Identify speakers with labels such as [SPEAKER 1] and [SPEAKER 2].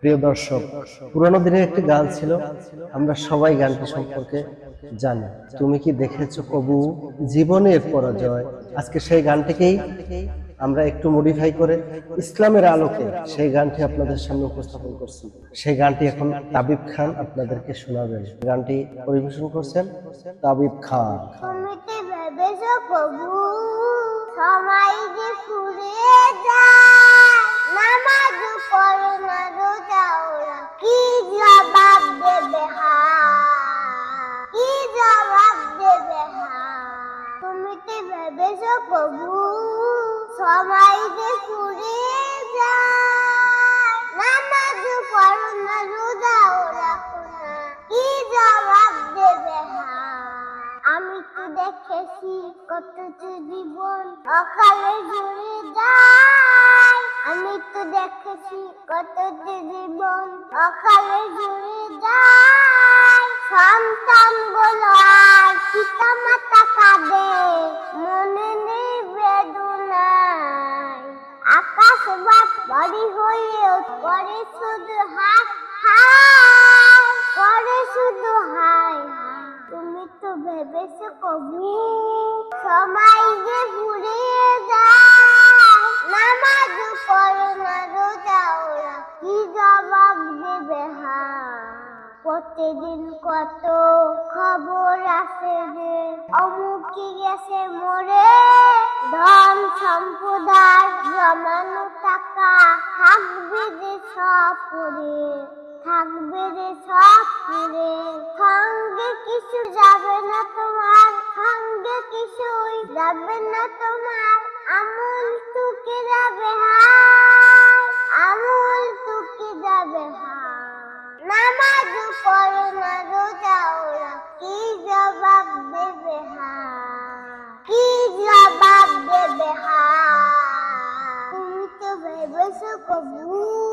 [SPEAKER 1] প্রিয় দর্শক, পুরোনো দিনের একটি গান ছিল, আমরা সবাই গানটি সম্পর্কে জানি। তুমি কি দেখেছ কবু? জীবনের পরাজয়। আজকে সেই গানটিকেই আমরা একটু মডিফাই করে ইসলামের আলোকে সেই গানটি আপনাদের সামনে উপস্থাপন করছি। সেই গানটি এখন তাবিব খান আপনাদেরকে শোনাবেন। গানটি পরিবেশন করছেন তাবিব খান।
[SPEAKER 2] সময় ভেবেছো কবু? সময় যে না কি জবাব দেবে আমি তো দেখেছি কত যে জীবন অকালে জুড়ে যায়। আমি তো দেখেছি কত যে জীবন অকালে জুড়ে যায়। সন্তানগুলো আর পিতা মাতা বাড়ি হয়েও করে শুধু হাত হায় করে শুধু হায় তুমি তো ভেবেছো সময় যে কি জবাব দেবে হা প্রতিদিন কত খবর আসে যে অমুকি গেছে মরে। ধন সম্পদার জমানো থাকবে যে সব পড়ে থাকবে রে সব পুরে সঙ্গে কিছু যাবে না তোমার সঙ্গে কিছুই যাবে না তোমার। জবাব দেবে